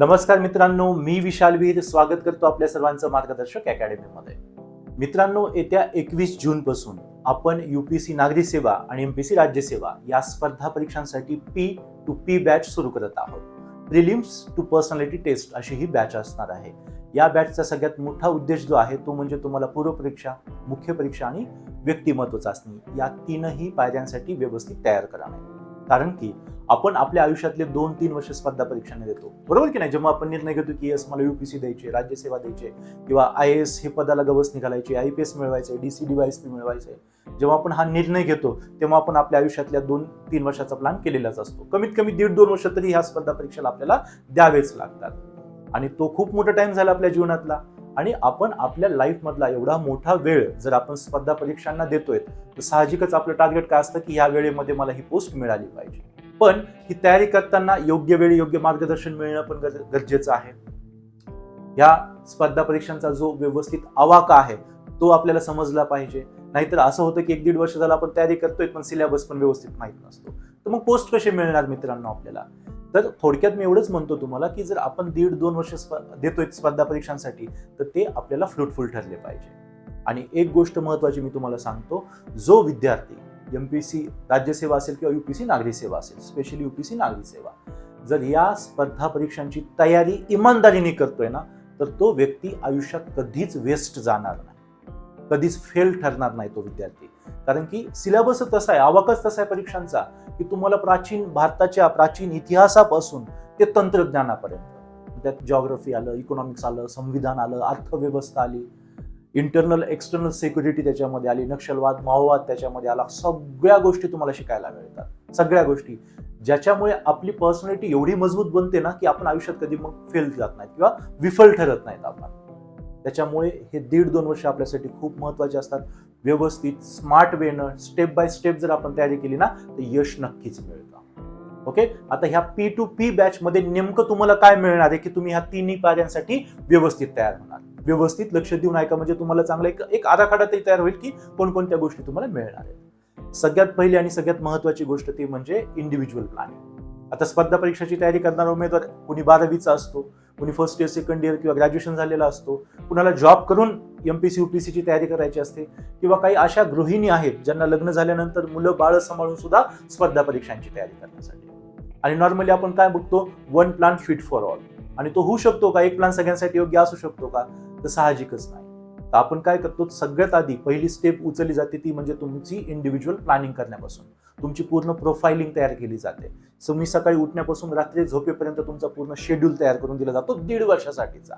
नमस्कार मित्रांनो मी विशाल वीर. स्वागत करतो आपल्या सर्वांचं मार्गदर्शक अकॅडमीमध्ये मित्रांनो येत्या एकवीस जून पासून आपण सी नागरी सेवा आणि एमपीसी राज्यसेवा या स्पर्धा परीक्षांसाठी पी टू पी बॅच सुरू करत आहोत. प्रिलिम्स टू पर्सनॅलिटी टेस्ट अशी ही बॅच असणार आहे. या बॅचचा सगळ्यात मोठा उद्देश जो आहे तो म्हणजे तुम्हाला पूर्वपरीक्षा मुख्य परीक्षा आणि व्यक्तिमत्व चाचणी या तीनही पायऱ्यांसाठी व्यवस्थित तयार करणे. कारण की आपण आपल्या आयुष्यातले दोन तीन वर्ष स्पर्धा परीक्षांना देतो. बरोबर की नाही? जेव्हा आपण निर्णय घेतो की एस मला युपीसी द्यायचे राज्यसेवा द्यायचे किंवा आय एस हे पदाला गवस निघालायचे आय पी एस मिळवायचे डी सी डी पी मिळवायचे जेव्हा आपण हा निर्णय घेतो तेव्हा आपण आपल्या आयुष्यातल्या दोन तीन वर्षाचा प्लॅन केलेलाच असतो. कमीत कमी दीड दोन वर्ष तरी ह्या स्पर्धा परीक्षेला आपल्याला द्यावेच लागतात. आणि तो खूप मोठा टाइम झाला आपल्या जीवनातला. आणि आपण आपल्या लाईफमधला एवढा मोठा वेळ जर आपण स्पर्धा परीक्षांना देतोय तर साहजिकच आपलं टार्गेट काय असतं की ह्या वेळेमध्ये मला ही पोस्ट मिळाली पाहिजे. पण ही तयारी करताना योग्य वेळी योग्य मार्गदर्शन मिळणं पण गरजेचं आहे. या स्पर्धा परीक्षांचा जो व्यवस्थित आवाका आहे तो आपल्याला समजला पाहिजे. नाहीतर असं होतं की एक दीड वर्ष झालं आपण तयारी करतोय पण सिलेबस पण व्यवस्थित माहीत नसतो. तर मग पोस्ट कसे मिळणार मित्रांनो आपल्याला? तर थोडक्यात मी एवढंच म्हणतो तुम्हाला की जर आपण दीड दोन वर्ष स्प- देतोय स्पर्धा परीक्षांसाठी तर ते आपल्याला फ्रुटफुल ठरले पाहिजे. आणि एक गोष्ट महत्त्वाची मी तुम्हाला सांगतो जो विद्यार्थी एम पी सी राज्यसेवा असेल किंवा युपीसी नागरी सेवा असेल स्पेशली युपीसी नागरी सेवा. जर या स्पर्धा परीक्षांची तयारी इमानदारीने करतोय ना तर तो व्यक्ती आयुष्यात कधीच वेस्ट जाणार नाही. कधीच फेल ठरणार नाही तो विद्यार्थी. कारण की सिलेबस तसा आहे आवाकच तसा आहे परीक्षांचा की तुम्हाला प्राचीन भारताच्या प्राचीन इतिहासापासून ते तंत्रज्ञानापर्यंत. त्यात जॉग्रफी आलं इकॉनॉमिक्स आलं संविधान आलं अर्थव्यवस्था आली इंटरनल एक्सटर्नल सिक्युरिटी त्याच्यामध्ये आली नक्षलवाद माओवाद त्याच्यामध्ये आला सगळ्या गोष्टी तुम्हाला शिकायला मिळतात. सगळ्या गोष्टी. ज्याच्यामुळे आपली पर्सनॅलिटी एवढी मजबूत बनते ना की आपण आयुष्यात कधी मग फेल जात नाहीत किंवा विफल ठरत नाहीत आपण. त्याच्यामुळे हे दीड दोन वर्ष आपल्यासाठी खूप महत्त्वाचे असतात. व्यवस्थित स्मार्ट वेनं स्टेप बाय स्टेप जर आपण तयारी केली ना तर यश नक्कीच मिळतं. ओके आता ह्या पी टू पी बॅच मध्ये नेमकं तुम्हाला काय मिळणार आहे की तुम्ही ह्या तिन्ही कार्यांसाठी व्यवस्थित तयार होणार. व्यवस्थित लक्ष देऊन ऐका. म्हणजे तुम्हाला चांगला एक एक आराखडा तरी तयार होईल की कोणकोणत्या गोष्टी तुम्हाला मिळणार आहेत. सगळ्यात पहिली आणि सगळ्यात महत्वाची गोष्ट ती म्हणजे इंडिव्हिज्युअल प्लॅनिंग आता स्पर्धा परीक्षेची तयारी करणारा उमेदवार कुणी बारावीचा असतो कुणी फर्स्ट इयर सेकंड इयर किंवा ग्रॅज्युएशन झालेला असतो कुणाला जॉब करून एमपीसी युपीसीची तयारी करायची असते किंवा काही अशा गृहिणी आहेत ज्यांना लग्न झाल्यानंतर मुलं बाळ सांभाळून सुद्धा स्पर्धा परीक्षांची तयारी करण्यासाठी. आणि नॉर्मली आपण काय बघतो one plan fit for all आणि तो होऊ शकतो का? एक प्लॅन सगळ्यांसाठी योग्य असू शकतो का? तर साहजिकच नाही. तर आपण काय करतो सगळ्यात आधी पहिली स्टेप उचलली जाते ती म्हणजे तुमची इंडिव्हिज्युअल प्लॅनिंग करण्यापासून. तुमची पूर्ण प्रोफाइलिंग तयार केली जाते. तुम्ही सकाळी उठण्यापासून रात्री झोपेपर्यंत तुमचा पूर्ण शेड्यूल तयार करून दिला जातो दीड वर्षासाठीचा.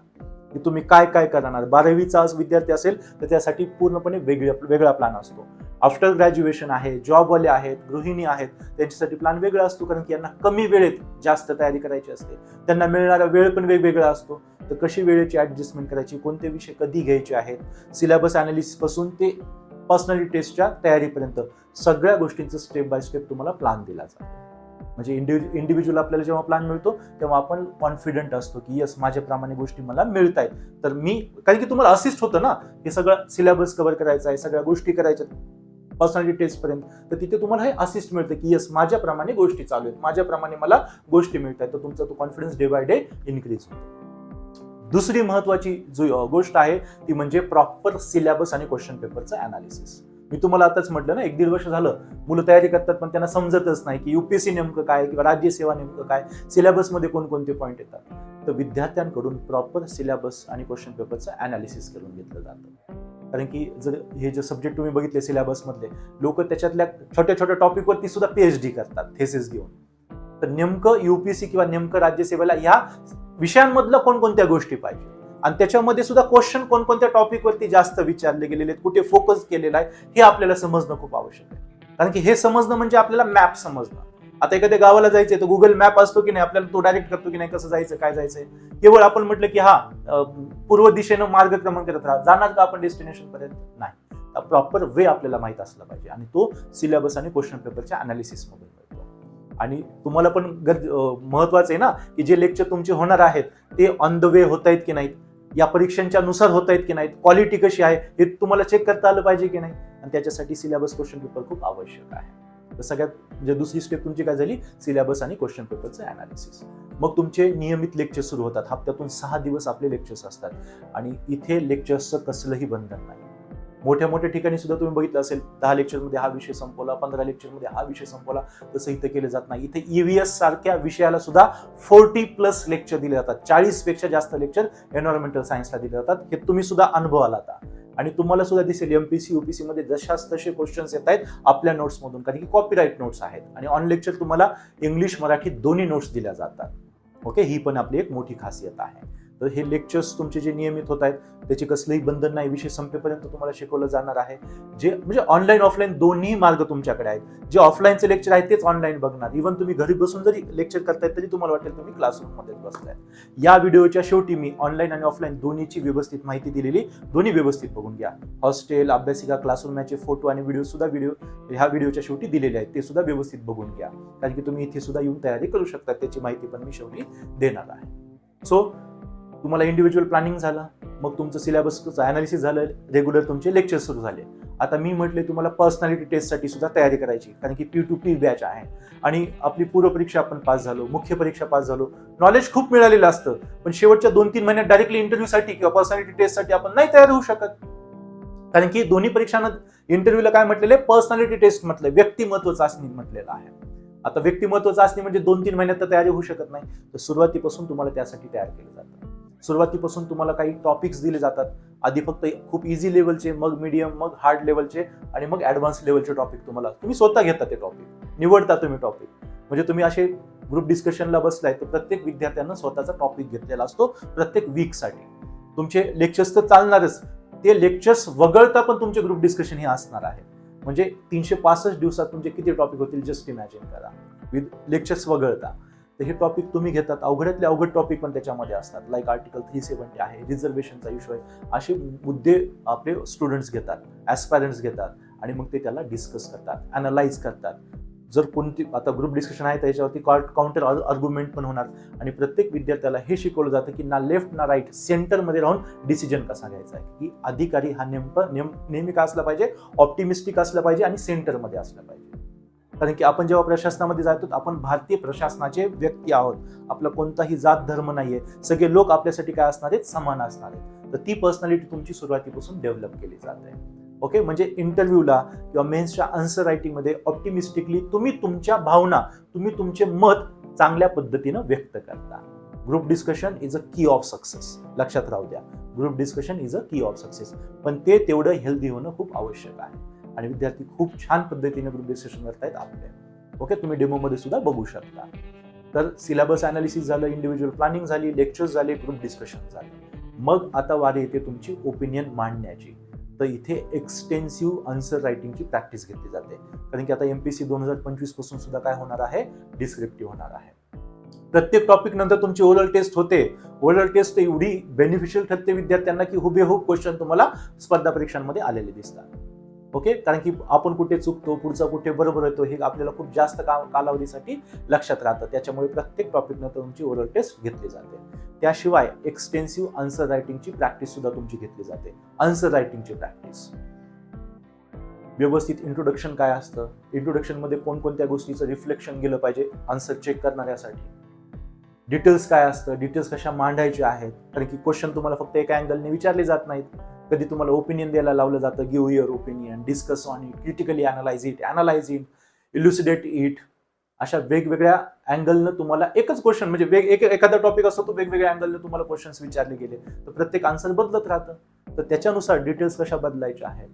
की तुम्ही काय काय करणार? बारावीचा आज विद्यार्थी असेल तर त्यासाठी पूर्णपणे वेगळा वेगळा प्लॅन असतो. आफ्टर ग्रॅज्युएशन आहे जॉबवाले आहेत गृहिणी आहेत त्यांच्यासाठी प्लॅन वेगळा असतो कारण की यांना कमी वेळेत जास्त तयारी करायची असते. त्यांना मिळणारा वेळ पण वेगवेगळा असतो. तर कशी वेळेची ॲडजस्टमेंट करायची कोणते विषय कधी घ्यायचे आहेत सिलेबस अनालिसिसपासून ते पर्सनॅलिटी टेस्टच्या तयारीपर्यंत सगळ्या गोष्टींचं स्टेप बाय स्टेप तुम्हाला प्लॅन दिला जातो. म्हणजे इंडिव्हि इंडिव्हिज्युअल आपल्याला जेव्हा प्लॅन मिळतो तेव्हा आपण कॉन्फिडंट असतो की यस माझ्याप्रमाणे गोष्टी मला मिळत आहेत. तर मी कारण की तुम्हाला असिस्ट होतं ना हे सगळं सिलेबस कव्हर करायचं आहे सगळ्या गोष्टी करायच्या पर्सनॅलिटी टेस्ट पर्यंत तर तिथे तुम्हाला हे असिस्ट मिळतं की यस माझ्याप्रमाणे गोष्टी चालू आहेत माझ्याप्रमाणे मला गोष्टी मिळत आहेत तर तुमचा तो confidence day by day increase होतो. दुसरी महत्वाची जो गोष्ट आहे ती म्हणजे प्रॉपर सिलेबस आणि क्वेश्चन पेपरचं अनालिसिस मी तुम्हाला आताच म्हटलं ना एक दीड वर्ष झालं मुलं तयारी करतात पण त्यांना समजतच नाही की युपीएससी नेमकं काय किंवा राज्यसेवा नेमकं काय सिलेबसमध्ये कोणकोणते पॉईंट येतात. तर विद्यार्थ्यांकडून प्रॉपर सिलेबस आणि क्वेश्चन पेपरचं अनालिसिस करून घेतलं जातं. कारण की जर हे जे सब्जेक्ट तुम्ही बघितले सिलेबसमधले लोक त्याच्यातल्या छोट्या छोट्या टॉपिकवरती सुद्धा पीएचडी करतात थेसिस घेऊन. तर नेमकं युपीएससी किंवा नेमकं राज्यसेवेला ह्या विषयांमधलं कोणकोणत्या गोष्टी पाहिजे? आणि त्याच्यामध्ये सुद्धा क्वेश्चन कोणकोणत्या टॉपिकवरती जास्त विचारले गेलेले आहेत कुठे फोकस केलेला आहे हे आपल्याला समजणं खूप आवश्यक आहे. कारण की हे समजणं म्हणजे आपल्याला मॅप समजणं. आता एखाद्या गावाला जायचंय तर गुगल मॅप असतो की नाही आपल्याला तो डायरेक्ट करतो की नाही कसं जायचं काय जायचंय? केवळ आपण म्हटलं की हा पूर्व दिशेनं मार्गक्रमण करत राहा. जाणार का आपण डेस्टिनेशन पर्यंत? नाही. प्रॉपर वे आपल्याला माहीत असला पाहिजे. आणि तो सिलेबस आणि क्वेश्चन पेपरच्या अनालिसिसमध्ये आणि तुम्हाला पण गरज अं, महत्वाचं आहे ना की जे लेक्चर तुमचे होणार आहेत ते ऑन द वे होत आहेत की नाहीत? या परीक्षांच्या नुसार होत आहेत की नाहीत? क्वालिटी कशी आहे? हे तुम्हाला चेक करता आलं पाहिजे की नाही? आणि त्याच्यासाठी सिलेबस क्वेश्चन पेपर खूप आवश्यक आहे. तर सगळ्यात म्हणजे दुसरी स्टेप तुमची काय झाली? सिलेबस आणि क्वेश्चन पेपरचं अनालिसिस मग तुमचे नियमित लेक्चर सुरू होतात. हप्त्यातून सहा दिवस आपले लेक्चर्स असतात. आणि इथे लेक्चर्सचं कसलंही बंधन नाही. मोठ्या मोठ्या ठिकाणी सुद्धा तुम्ही बघितलं असेल दहा लेक्चरमध्ये हा विषय संपवला पंधरा लेक्चरमध्ये हा विषय संपवला तसं इथं केलं जात नाही. इथे ईव्हीएस सारख्या विषयाला सुद्धा फोर्टी प्लस लेक्चर दिले जातात. चाळीसपेक्षा जास्त लेक्चर एन्व्हायरमेंटल सायन्सला दिले जातात. हे तुम्ही सुद्धा अनुभवाला आता. आणि तुम्हाला सुद्धा दिसेल एमपीसी युपीसी मध्ये जशाच तसे क्वेश्चन्स येत आहेत आपल्या नोट्समधून कारण की कॉपीराईट नोट्स आहेत. आणि ऑन लेक्चर तुम्हाला इंग्लिश मराठी दोन्ही नोट्स दिल्या जातात. ओके ही पण आपली एक मोठी खासियत आहे. तर हे लेक्चर्स तुमचे जे नियमित होत आहेत त्याचे कसलंही बंधन नाही. विषय संपेपर्यंत तुम्हाला शिकवलं जाणार आहे. जे म्हणजे ऑनलाईन ऑफलाईन दोन्ही मार्ग तुमच्याकडे आहेत. जे ऑफलाईनचे लेक्चर आहेत तेच ऑनलाईन बघणार. इव्हन तुम्ही घरी बसून जरी लेक्चर करतायत तरी तुम्हाला वाटेल तुम्ही क्लासरूममध्ये बसलाय या व्हिडिओच्या शेवटी मी ऑनलाईन आणि ऑफलाईन दोन्हीची व्यवस्थित माहिती दिलेली. दोन्ही व्यवस्थित बघून घ्या. हॉस्टेल अभ्यासिका क्लासरूमचे फोटो आणि व्हिडिओ सुद्धा व्हिडिओ ह्या व्हिडिओच्या शेवटी दिलेले आहेत. ते सुद्धा व्यवस्थित बघून घ्या. कारण की तुम्ही इथे सुद्धा येऊन तयारी करू शकता. त्याची माहिती पण मी शेवटी देणार आहे. सो तुम्हाला इंडिव्हिज्युअल प्लॅनिंग झालं मग तुमचं सिलेबसचं अनालिसिस झालं रेग्युलर तुमचे लेक्चर सुरू झाले. आता मी म्हटले तुम्हाला पर्सनॅलिटी टेस्टसाठी सुद्धा तयारी करायची कारण की पी टू पी बॅच आहे. आणि आपली पूर्व परीक्षा आपण पास झालो मुख्य परीक्षा पास झालो. नॉलेज खूप मिळालेलं असतं पण शेवटच्या दोन तीन महिन्यात डायरेक्टली इंटरव्ह्यूसाठी किंवा पर्सनॅलिटी टेस्टसाठी आपण नाही तयार होऊ शकत. कारण की दोन्ही परीक्षांना इंटरव्ह्यूला काय म्हटलेलं आहे? पर्सनॅलिटी टेस्ट म्हटलं व्यक्तिमत्व चाचणी म्हटलेलं आहे. आता व्यक्तिमत्व चाचणी म्हणजे दोन तीन महिन्यात तर तयारी होऊ शकत नाही. तर सुरुवातीपासून तुम्हाला त्यासाठी तयार केलं जातं. सुरुवातीपासून तुम्हाला काही टॉपिक्स दिले जातात. आधी फक्त खूप इझी लेवलचे मग मीडियम मग हार्ड लेवलचे आणि मग ॲडव्हान्स लेवलचे टॉपिक तुम्हाला. तुम्ही स्वतः घेता ते टॉपिक निवडता तुम्ही टॉपिक म्हणजे तुम्ही असे ग्रुप डिस्कशनला बसलाय तर प्रत्येक विद्यार्थ्यांना स्वतःचा टॉपिक घेतलेला असतो प्रत्येक वीकसाठी तुमचे लेक्चर्स तर चालणारच. ते लेक्चर्स वगळता पण तुमचे ग्रुप डिस्कशन हे असणार आहे. म्हणजे तीनशे पासष्ट दिवसात तुमचे किती टॉपिक होतील जस्ट इमॅजिन करा. विथ लेक्चर्स वगळता. तर हे टॉपिक तुम्ही घेतात. अवघड्यातले अवघड टॉपिक पण त्याच्यामध्ये असतात. लाईक आर्टिकल थ्री सेवन्टी आहे रिझर्वेशनचा इश्यू आहे असे मुद्दे आपले स्टुडंट्स घेतात ॲस्पायरंट्स घेतात आणि मग ते त्याला डिस्कस करतात अनालाइज करतात. जर कोणती आता ग्रुप डिस्कशन आहे त्याच्यावरती काउंटर आर्ग्युमेंट पण होणार. आणि प्रत्येक विद्यार्थ्याला हे शिकवलं जातं की ना लेफ्ट ना राईट सेंटरमध्ये राहून डिसिजन कसा घ्यायचा आहे. की अधिकारी हा नेमकं नेम नेहमी का असला पाहिजे? ऑप्टिमिस्टिक असला पाहिजे आणि सेंटरमध्ये असला पाहिजे. कारण की आपण जेव्हा प्रशासनामध्ये जातो आपण भारतीय प्रशासनाचे व्यक्ती आहोत. आपला कोणताही जात धर्म नाहीये. सगळे लोक आपल्यासाठी काय असणार आहेत? समान असणार आहेत. तर ती पर्सनॅलिटी तुमची सुरुवातीपासून डेव्हलप केली जात. आहे ओके म्हणजे इंटरव्ह्यूला किंवा मेन्सच्या आन्सर रायटिंगमध्ये ऑप्टिमिस्टिकली तुम्ही तुमच्या भावना तुम्ही तुमचे मत चांगल्या पद्धतीनं व्यक्त करता. ग्रुप डिस्कशन इज अ की ऑफ सक्सेस लक्षात राहू द्या. ग्रुप डिस्कशन इज अ की ऑफ सक्सेस पण ते तेवढं हेल्दी होणं खूप आवश्यक आहे. आणि विद्यार्थी खूप छान पद्धतीने ग्रुप डिस्कशन करतायत आपले. ओके तुम्ही डेमोमध्ये सुद्धा बघू शकता. तर सिलेबस अनालिसिस झालं इंडिव्हिज्युअल प्लॅनिंग झाली लेक्चर्स झाले ग्रुप डिस्कशन झाले. मग आता वारी येते तुमची ओपिनियन मांडण्याची. तर इथे एक्सटेन्सिव्ह आन्सर रायटिंगची प्रॅक्टिस घेतली जाते. कारण की आता एमपीसी दोन हजार पंचवीसपासून सुद्धा काय होणार आहे? डिस्क्रिप्टिव्ह होणार आहे. प्रत्येक टॉपिक नंतर तुमची ओरल टेस्ट होते. ओरल टेस्ट एवढी बेनिफिशियल ठरते विद्यार्थ्यांना की हुबेहूब क्वेश्चन तुम्हाला स्पर्धा परीक्षांमध्ये आलेले दिसतात. ओके? कारण की आपण कुठे चुकतो पुढचा कुठे बरोबर येतो हे आपल्याला खूप जास्त का कालावधीसाठी लक्षात राहतं. त्याच्यामुळे प्रत्येक टॉपिकनं तुमची ओरल टेस्ट घेतली जाते. त्याशिवाय एक्सटेन्सिव्ह आन्सर रायटिंगची प्रॅक्टिस सुद्धा तुमची घेतली जाते. आन्सर रायटिंगची प्रॅक्टिस व्यवस्थित इंट्रोडक्शन काय असतं? इंट्रोडक्शनमध्ये कोणकोणत्या गोष्टीचं रिफ्लेक्शन गेलं पाहिजे? Answer check करणाऱ्यासाठी. डिटेल्स काय असतं? डिटेल्स कशा मांडायचे आहेत? कारण की क्वेश्चन तुम्हाला फक्त एका अँगलने विचारले जात नाहीत. कधी तुम्हाला ओपिनियन द्यायला लावलं जातं give your opinion discuss on it critically analyse it analyse it elucidate it अशा वेगवेगळ्या अँगलनं तुम्हाला एकच क्वेश्चन म्हणजे वेग एक एखादा टॉपिक असतो तो वेगवेगळ्या अँगलनं तुम्हाला क्वेश्चन्स विचारले गेले. तर प्रत्येक आन्सर बदलत राहतं. तर त्याच्यानुसार डिटेल्स कशा बदलायच्या आहेत?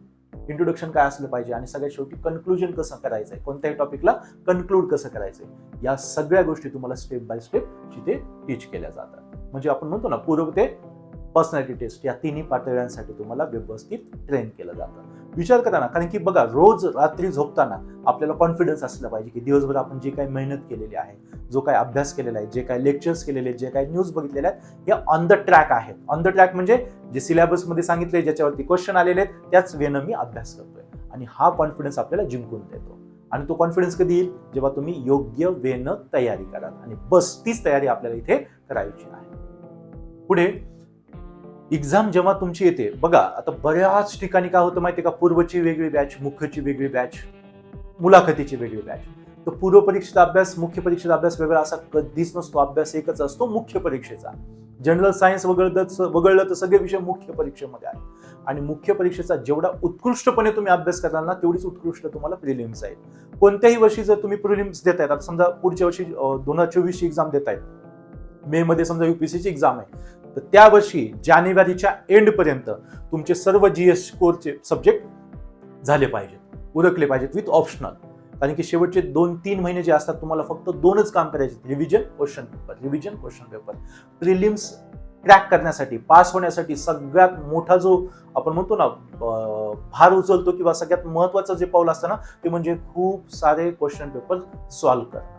इंट्रोडक्शन काय असलं पाहिजे? आणि सगळ्यात शेवटी कन्क्लुजन कसं करायचं आहे? कोणत्याही टॉपिकला कन्क्लूड कसं करायचंय या सगळ्या गोष्टी तुम्हाला स्टेप बाय स्टेप तिथे टीच केल्या जातात. म्हणजे आपण म्हणतो ना पूर्व ते पर्सनॅलिटी टेस्ट या तिन्ही पातळ्यांसाठी तुम्हाला व्यवस्थित ट्रेन केलं जातं. विचार करा ना कारण की बघा रोज रात्री झोपताना आपल्याला कॉन्फिडन्स असलं पाहिजे की दिवसभर आपण जे काही मेहनत केलेली आहे जो काही अभ्यास केलेला आहे जे काही लेक्चर्स केलेले जे काही न्यूज बघितलेले आहेत हे ऑन द ट्रॅक आहेत. ऑन द ट्रॅक म्हणजे जे सिलेबसमध्ये सांगितले ज्याच्यावरती क्वेश्चन आलेले आहेत त्याच वेनं मी अभ्यास करतोय. आणि हा कॉन्फिडन्स आपल्याला जिंकून देतो. आणि तो कॉन्फिडन्स कधी येईल? जेव्हा तुम्ही योग्य वेनं तयारी कराल. आणि बस तीच तयारी आपल्याला इथे करायची आहे. पुढे एक्झाम जेव्हा तुमची येते बघा आता बऱ्याच ठिकाणी काय होतं माहितीये का? पूर्वची वेगळी बॅच मुख्यची वेगळी बॅच मुलाखतीची वेगळी बॅच तर पूर्व परीक्षेचा अभ्यास मुख्य परीक्षेचा अभ्यास वेगळा असा कधीच नसतो. अभ्यास एकच असतो मुख्य परीक्षेचा. जनरल सायन्स वगळत वगळलं तर सगळे विषय मुख्य परीक्षेमध्ये आहे आणि मुख्य परीक्षेचा जेवढा उत्कृष्टपणे तुम्ही अभ्यास कराल ना तेवढीच उत्कृष्ट तुम्हाला प्रिलिम्स आहेत. कोणत्याही वर्षी जर तुम्ही प्रिलिम्स देत आहेत आता समजा पुढच्या वर्षी दोन हजार चोवीसची एक्झाम देत आहेत. मे मध्ये समजा युपीसीची एक्झाम आहे. तर त्या वर्षी जानेवारीच्या एंडपर्यंत तुमचे सर्व जी एस कोरचे सब्जेक्ट झाले पाहिजेत उरकले पाहिजेत विथ ऑप्शनल कारण की शेवटचे दोन तीन महिने जे असतात तुम्हाला फक्त दोनच काम करायचे revision question paper revision question paper prelims crack करण्यासाठी पास होण्यासाठी सगळ्यात मोठा जो आपण म्हणतो ना भार उचलतो किंवा सगळ्यात महत्वाचं जे पाऊल असतं ना ते म्हणजे खूप सारे क्वेश्चन पेपर सॉल्व्ह करणं.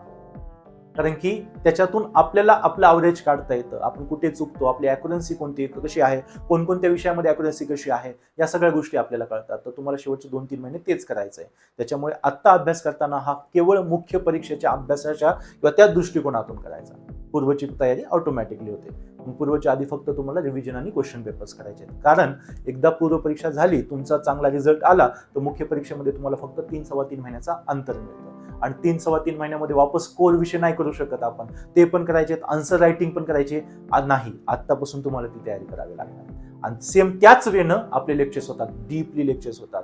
कारण की त्याच्यातून आपल्याला आपलं अवरेज काढता येतं. आपण कुठे चुकतो आपली अॅक्युरन्सी कोणती कशी आहे कोणकोणत्या विषयामध्ये अॅक्युरन्सी कशी आहे या सगळ्या गोष्टी आपल्याला कळतात. तर तुम्हाला शेवटचे दोन तीन महिने तेच करायचं आहे त्याच्यामुळे आत्ता अभ्यास करताना हा केवळ मुख्य परीक्षेच्या अभ्यासाच्या किंवा त्या दृष्टिकोनातून करायचा. पूर्वची तयारी ऑटोमॅटिकली होते. पूर्वच्या आधी फक्त तुम्हाला रिव्हिजन आणि क्वेश्चन पेपर्स करायचे आहेत. कारण एकदा पूर्व परीक्षा झाली तुमचा चांगला रिझल्ट आला तर मुख्य परीक्षेमध्ये तुम्हाला फक्त तीन सव्वा तीन महिन्याचा अंतर मिळतं. आणि तीन सव्वा तीन महिन्यामध्ये वापस कोर विषय नाही करू शकत आपण. ते पण करायचे आन्सर रायटिंग पण करायचे नाही. आत्तापासून तुम्हाला ती तयारी करावी लागणार. आणि सेम त्याच वेळेनं आपले लेक्चर्स होतात डीपली लेक्चर्स होतात.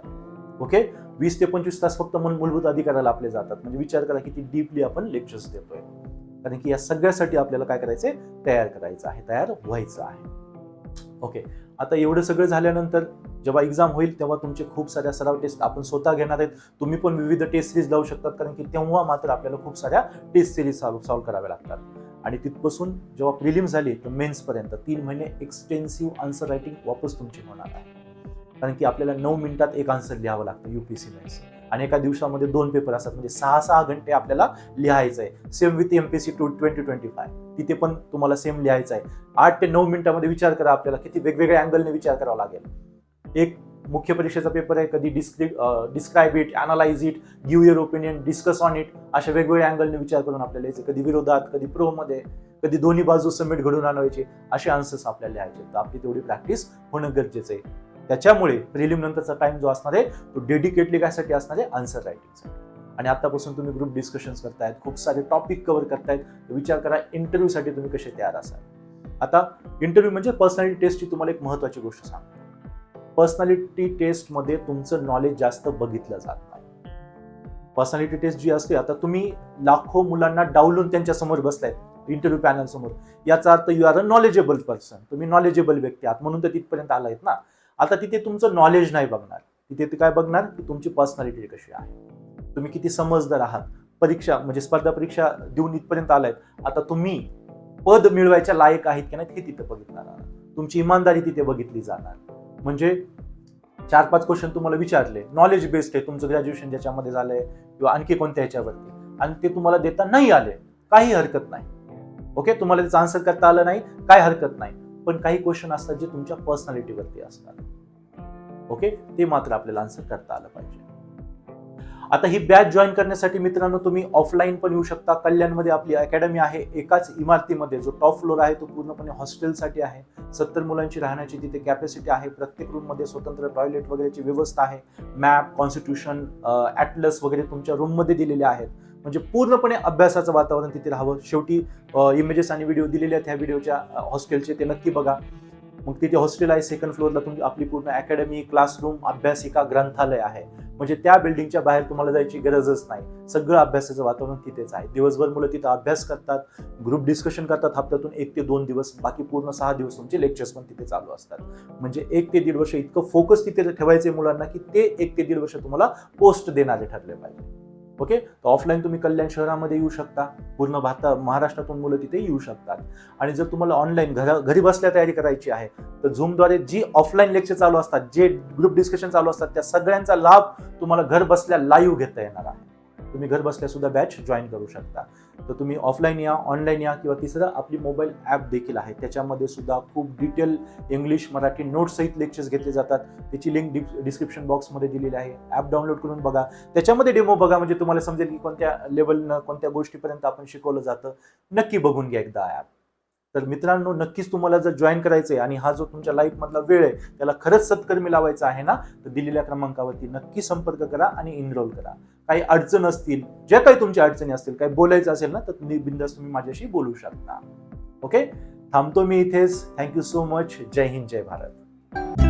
ओके वीस ते पंचवीस तास फक्त मूलभूत अधिकाराला आपले जातात. म्हणजे विचार करा किती डीपली आपण लेक्चर्स देतोय. कारण की या सगळ्यासाठी आपल्याला काय करायचंय? तयार करायचं आहे तयार व्हायचं आहे. ओके आता एवढं सगळं झाल्यानंतर जेव्हा एक्झाम होईल तेव्हा तुमचे खूप साऱ्या सराव टेस्ट आपण स्वतः घेणार आहेत. तुम्ही पण विविध टेस्ट सिरीज लावू शकतात कारण की तेव्हा मात्र आपल्याला खूप साऱ्या टेस्ट सिरीज सॉल्व सॉल्व कराव्या लागतात. आणि तिथपासून जेव्हा प्रिलिम झाली तर मेन्सपर्यंत तीन महिने एक्सटेन्सिव्ह आन्सर रायटिंग वापस तुमची होणार आहे. कारण की आपल्याला नऊ मिनिटात एक आन्सर लिहावं लागतं युपीसी मेन्स आणि एका दिवसामध्ये दोन पेपर असतात. म्हणजे सहा सहा घंटे आपल्याला लिहायचं आहे same with MPC two twenty twenty five तिथे पण तुम्हाला सेम लिहायचं आहे आठ ते नऊ मिनिटामध्ये विचार करा आपल्याला किती वेगवेगळ्या अँगलने विचार करावा लागेल. एक मुख्य परीक्षेचा पेपर आहे कधी descrip describe it analyse it give your opinion discuss on it अशा वेगवेगळ्या अँगलने विचार करून आपल्याला यायचे कधी विरोधात कधी प्रोमध्ये कधी दोन्ही बाजू समिट घडून आणवायचे असे आन्सर्स आपल्याला लिहायचे तर आपली तेवढी प्रॅक्टिस होणं गरजेचं आहे. त्याच्यामुळे प्रिलिम नंतरचा टाइम जो असणार आहे तो डेडिकेटली कायसाठी असणार आहे आन्सर रायटिंगसाठी आणि आतापासून तुम्ही ग्रुप डिस्कशन्स करतायत खूप सारे टॉपिक कव्हर करतायत विचार करा इंटरव्ह्यूसाठी तुम्ही कसे तयार असाल? आता इंटरव्ह्यू म्हणजे पर्सनॅलिटी टेस्टची तुम्हाला एक महत्वाची गोष्ट सांगतो. पर्सनॅलिटी टेस्टमध्ये तुमचं नॉलेज जास्त बघितलं जात नाही. पर्सनॅलिटी टेस्ट जी असते आता तुम्ही लाखो मुलांना डावलून त्यांच्यासमोर बसलायत इंटरव्ह्यू पॅनल समोर. याचा अर्थ you are a knowledgeable person तुम्ही नॉलेजेबल व्यक्ती आहात म्हणून तर तिथपर्यंत आलायत ना. आता तिथे तुमचं नॉलेज नाही बघणार. तिथे ते काय बघणार? की तुमची पर्सनॅलिटी कशी आहे. तुम्ही किती समजदार आहात. परीक्षा म्हणजे स्पर्धा परीक्षा देऊन इथपर्यंत आलायत आता तुम्ही पद मिळवायच्या लायक आहेत की नाही हे तिथे बघितणार आहात. तुमची इमानदारी तिथे बघितली जाणार. म्हणजे चार पाच क्वेश्चन तुम्हाला विचारले. नॉलेज बेस्ड आहे. तुमचं ग्रॅज्युएशन ज्याच्यामध्ये झालंय किंवा आणखी कोणत्या ह्याच्यावरती. आणि ते तुम्हाला देता नाही आले. काही हरकत नाही. ओके तुम्हाला त्याचं आन्सर करता आलं नाही. काय हरकत नाही. पण काही क्वेश्चन असतात जे तुमच्या पर्सनॅलिटीवरती असतात. ओके ते मात्र आपल्याला आन्सर करता आलं पाहिजे. आता ही बॅच जॉईन करण्यासाठी मित्रांनो तुम्ही ऑफलाईन पण येऊ शकता. कल्याणमध्ये आपली अकॅडमी आहे. एकाच इमारतीमध्ये जो टॉप फ्लोर आहे तो पूर्णपणे हॉस्टेलसाठी आहे. सत्तर मुलांची राहण्याची तिथे कॅपॅसिटी आहे प्रत्येक रूममध्ये स्वतंत्र टॉयलेट वगैरेची व्यवस्था आहे. मॅप कॉन्स्टिट्यूशन ॲटलस वगैरे तुमच्या रूममध्ये दिलेले आहेत. म्हणजे पूर्णपणे अभ्यासाचं वातावरण तिथे राहावं. शेवटी इमेजेस आणि व्हिडिओ दिलेले आहेत ह्या व्हिडिओच्या हॉस्टेलचे ते नक्की बघा. मग तिथे हॉस्टेल आहे सेकंड फ्लोअरला तुमची आपली पूर्ण अकॅडमी क्लासरूम अभ्यासिका ग्रंथालय आहे. म्हणजे त्या बिल्डिंगच्या बाहेर तुम्हाला जायची गरजच नाही. सगळं अभ्यासाचं वातावरण तिथेच आहे. दिवसभर मुलं तिथं अभ्यास करतात ग्रुप डिस्कशन करतात हप्त्यातून एक ते दोन दिवस बाकी पूर्ण सहा दिवस तुमचे लेक्चर्स पण तिथे चालू असतात. म्हणजे एक ते दीड वर्ष इतकं फोकस तिथे ठेवायचे मुलांना की ते एक ते दीड वर्ष तुम्हाला पोस्ट देणारे ठरले पाहिजे. ओके तर ऑफलाईन तुम्ही कल्याण शहरामध्ये येऊ शकता. पूर्ण भारतात महाराष्ट्रातून मुलं तिथे येऊ शकतात. आणि जर तुम्हाला ऑनलाईन घरा घरी बसल्या तयारी करायची आहे तर झूमद्वारे जी ऑफलाईन लेक्चर चालू असतात जे ग्रुप डिस्कशन चालू असतात त्या सगळ्यांचा लाभ तुम्हाला घर बसल्या लाईव्ह घेता येणार आहे. तुम्ही घर सुद्धा बॅच जॉईन करू शकता. तर तुम्ही ऑफलाईन या ऑनलाईन या किंवा तिसरं आपली मोबाईल ॲप देखील आहे. त्याच्यामध्ये सुद्धा खूप डिटेल इंग्लिश मराठी नोट्स सहित लेक्चर्स घेतले जातात. त्याची लिंक डिस्क्रिप्शन बॉक्समध्ये दिलेली आहे. ॲप डाउनलोड करून बघा. त्याच्यामध्ये डेमो बघा. म्हणजे तुम्हाला समजेल की कोणत्या लेवलनं कोणत्या गोष्टीपर्यंत आपण शिकवलं जातं. नक्की बघून घ्या एकदा ॲप तर मित्रांनो नक्कीच तुम्हाला जर जॉईन करायचं आहे आणि हा जो तुमच्या लाईफमधला वेळ आहे त्याला खरंच सत्कर्मी लावायचा आहे ना तर दिलेल्या क्रमांकावरती नक्की संपर्क करा आणि इनरोल करा. काही अडचण असतील ज्या काही तुमच्या अडचणी असतील काही बोलायचं असेल ना तर तुम्ही बिंदास तुम्ही माझ्याशी बोलू शकता. ओके थांबतो मी इथेच. थँक्यू सो मच जय हिंद जय भारत.